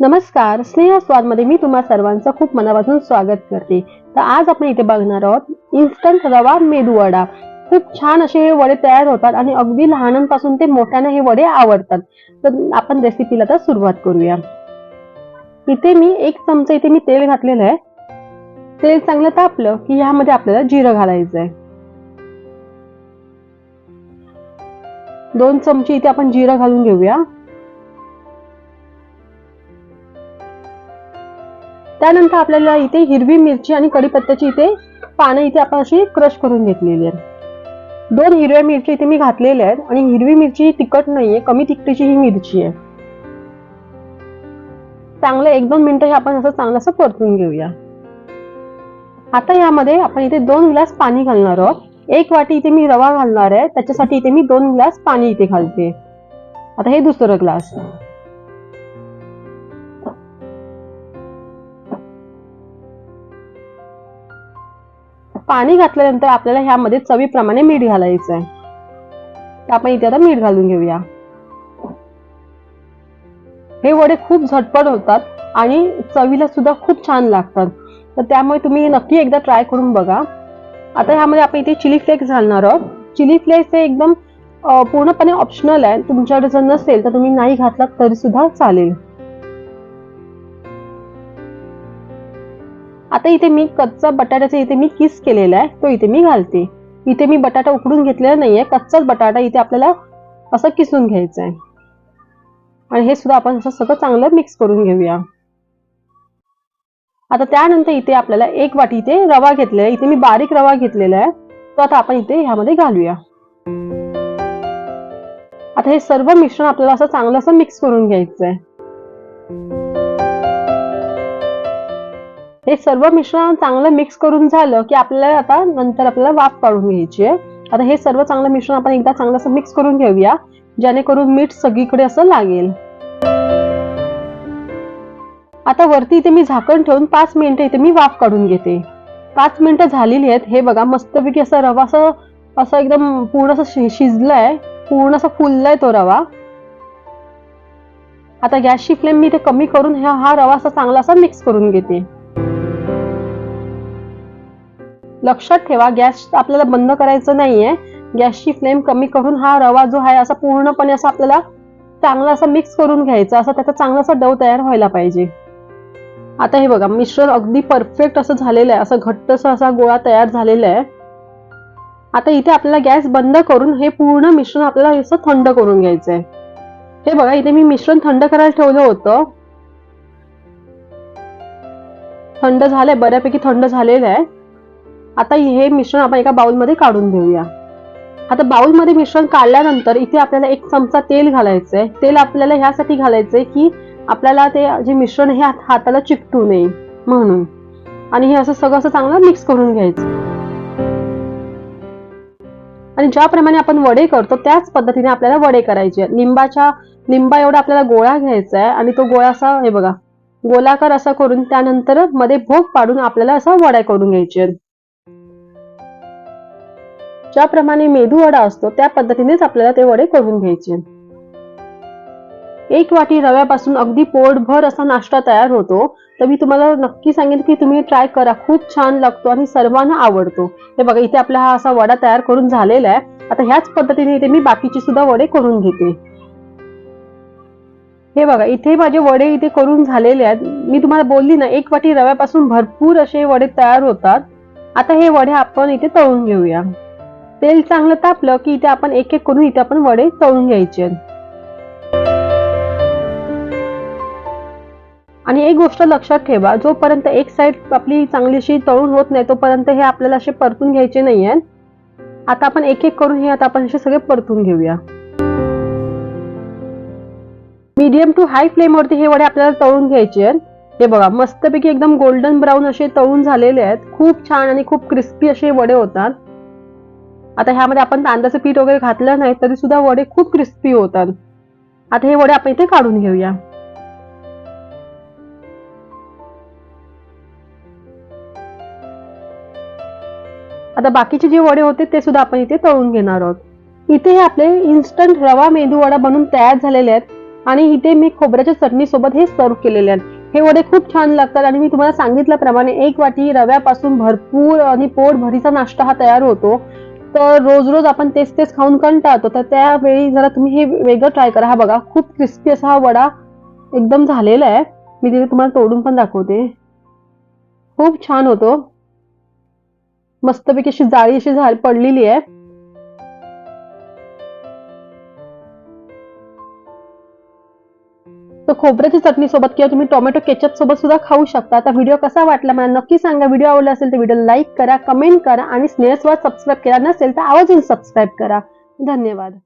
नमस्कार स्नेह स्वादमध्ये मी तुम्हा सर्वांचं खूप मनापासून स्वागत करते. तर आज आपण इथे बघणार आहोत इन्स्टंट रवा मेदू वडा. खूप छान असे हे वडे तयार होतात आणि अगदी लहानांपासून ते मोठ्यांना हे वडे आवडतात. तर आपण रेसिपीला तर सुरुवात करूया. इथे मी एक चमचा इथे मी तेल घातलेलं आहे. तेल चांगलं तापलं की ह्यामध्ये आपल्याला जिरं घालायचं आहे दोन चमचे इथे आपण जिरं घालून घेऊया. त्यानंतर आपल्याला इथे हिरवी मिरची आणि कढीपत्त्याची इथे पानं इथे आपण अशी क्रश करून घेतलेली आहेत. दोन हिरव्या मिरची इथे मी घातलेल्या आहेत आणि हिरवी मिरची ही तिखट नाहीये कमी तिखटीची ही मिरची आहे. चांगलं एक दोन मिनिटं हे आपण असं चांगलं असं परतून घेऊया. आता यामध्ये आपण इथे दोन ग्लास पाणी घालणार आहोत. एक वाटी इथे मी रवा घालणार आहे. त्याच्यासाठी इथे मी दोन ग्लास पाणी इथे घालते. आता हे दुसरं ग्लास. पाणी घातल्यानंतर आपल्याला ह्यामध्ये चवीप्रमाणे मीठ घालायचं आहे. तर आपण इथे आता मीठ घालून घेऊया. हे वडे खूप झटपट होतात आणि चवीला सुद्धा खूप छान लागतात. तर त्यामुळे तुम्ही नक्की एकदा ट्राय करून बघा. आता ह्यामध्ये आपण इथे चिली फ्लेक्स घालणार आहोत. चिली फ्लेक्स हे एकदम पूर्णपणे ऑप्शनल आहे. तुमच्याकडे जर नसेल तर तुम्ही नाही घातलात तरी सुद्धा चालेल. आता इथे मी कच्चा बटाट्याचा इथे मी किस केलेला आहे तो इथे मी घालते. इथे मी बटाटा उकडून घेतलेला नाहीये. कच्चाच बटाटा इथे आपल्याला असं किसून घ्यायचं आहे आणि हे सुद्धा आपण असं सगळं चांगलं मिक्स करून घेऊया. आता त्यानंतर इथे आपल्याला एक वाटी इथे रवा घेतलेला आहे. इथे मी बारीक रवा घेतलेला आहे. तो आता आपण इथे ह्यामध्ये घालूया. आता हे सर्व मिश्रण आपल्याला असं चांगलं असं मिक्स करून घ्यायचं आहे. हे सर्व मिश्रण चांगलं मिक्स करून झालं की आपल्याला आता नंतर आपल्याला वाफ काढून घ्यायची आहे. आता हे सर्व चांगलं मिश्रण आपण एकदा चांगलं असं मिक्स करून घेऊया. जेणेकरून मीठ सगळीकडे असं लागेल. आता वरती इथे मी झाकण ठेवून पाच मिनिटं इथे मी वाफ काढून घेते. पाच मिनिटं झालेली आहेत. हे बघा मस्तपैकी असं रवा असं असं एकदम पूर्ण असं शि- शिजलाय. पूर्ण असा फुललाय तो रवा. आता गॅसची फ्लेम मी इथे कमी करून हा हा रवा असा चांगला असा मिक्स करून घेते. लक्षात ठेवा गॅस आपल्याला बंद करायचं नाहीये. गॅसची फ्लेम कमी करून हा रवा जो आहे असा पूर्णपणे असा आपल्याला चांगला असा मिक्स करून घ्यायचा असा त्याचा चांगला असा डव तयार व्हायला पाहिजे. आता हे बघा मिश्रण अगदी परफेक्ट असं झालेलं आहे. असं घट्टसा असा गोळा तयार झालेला आहे. आता इथे आपल्याला गॅस बंद करून हे पूर्ण मिश्रण आपल्याला असं थंड करून घ्यायचं आहे हे बघा इथे मी मिश्रण थंड करायला ठेवलं होतं. थंड झालंय बऱ्यापैकी थंड झालेलं आहे. आता हे मिश्रण आपण एका बाउलमध्ये काढून घेऊया. आता बाउलमध्ये मिश्रण काढल्यानंतर इथे आपल्याला एक चमचा तेल घालायचंय. तेल आपल्याला ह्यासाठी घालायचंय की आपल्याला ते जे मिश्रण हे हाताला चिकटू नये म्हणून. आणि हे असं सगळं असं चांगलं मिक्स करून घ्यायचं. आणि ज्याप्रमाणे आपण वडे करतो त्याच पद्धतीने आपल्याला वडे करायचे. लिंबाच्या लिंबा एवढा आपल्याला गोळा घ्यायचा आहे आणि तो गोळा असा हे बघा. गोलाकार असा करून त्यानंतरमध्ये भोग पाडून आपल्याला असा वड्या करून घ्यायचे. ज्याप्रमाणे मेदू वडा असतो त्या पद्धतीनेच आपल्याला ते वडे करून घ्यायचे. आहेत. एक वाटी रव्यापासून अगदी पोटभर असा नाश्ता तयार होतो. तर मी तुम्हाला नक्की सांगेन की तुम्ही ट्राय करा. खूप छान लागतो आणि सर्वांना आवडतो. हे बघा इथे आपला हा असा वडा तयार करून झालेला आहे. आता ह्याच पद्धतीने इथे मी बाकीचे सुद्धा वडे करून घेते. हे बघा इथे माझे वडे इथे करून झालेले आहेत. मी तुम्हाला बोलली ना एक वाटी रव्यापासून भरपूर असे वडे तयार होतात. आता हे वडे आपण इथे तळून घेऊया. तेल चांगलं तापलं की इथे आपण एक एक करून इथे आपण वडे तळून घ्यायचे आणि एक गोष्ट लक्षात ठेवा जोपर्यंत एक साइड आपली चांगलीशी तळून होत नाही तोपर्यंत हे आपल्याला असे परतून घ्यायचे नाहीये. आता आपण एक एक करून हे आता आपण असे सगळे परतून घेऊया. मीडियम टू हाय फ्लेमवरती हे वडे आपल्याला तळून घ्यायचे आहेत. हे बघा मस्तपैकी एकदम गोल्डन ब्राऊन असे तळून झालेले आहेत. खूप छान आणि खूप क्रिस्पी असे वडे होतात. आता ह्यामध्ये आपण तांदळाचं पीठ वगैरे घातलं नाही तरी सुद्धा वडे खूप क्रिस्पी होतात. आता हे वडे आपण इथे काढून घेऊया. आता बाकीचे जे वडे होते ते सुद्धा आपण इथे तळून घेणार आहोत. इथे हे आपले इन्स्टंट रवा मेदू वडा बनून तयार झालेले आहेत आणि इथे मी खोबऱ्याच्या चटणी सोबत हे सर्व केलेले आहेत. हे वडे खूप छान लागतात आणि मी तुम्हाला सांगितल्याप्रमाणे एक वाटी रव्यापासून भरपूर आणि पोट भरीचा नाश्ता हा तयार होतो. तर रोज रोज आपण तेच तेच खाऊन कंटाळतो. तर त्यावेळी जरा तुम्ही हे वेगळं ट्राय करा. हा बघा खूप क्रिस्पी असा हा वडा एकदम झालेला आहे. मी तिथे तुम्हाला तोडून पण दाखवते. खूप छान होतो. मस्तपैकी अशी जाळी अशी झाड पडलेली आहे. तर खोबऱ्याची चटणी सोबत किंवा तुम्ही टोमॅटो केचप सोबत सुद्धा खाऊ शकता. आता व्हिडिओ कसा वाटला मला नक्की सांगा. व्हिडिओ आवडला असेल तर व्हिडिओ लाईक करा कमेंट करा आणि स्नेहस्वाद सबस्क्राईब केला नसेल तर आवाज सबस्क्राईब करा. धन्यवाद.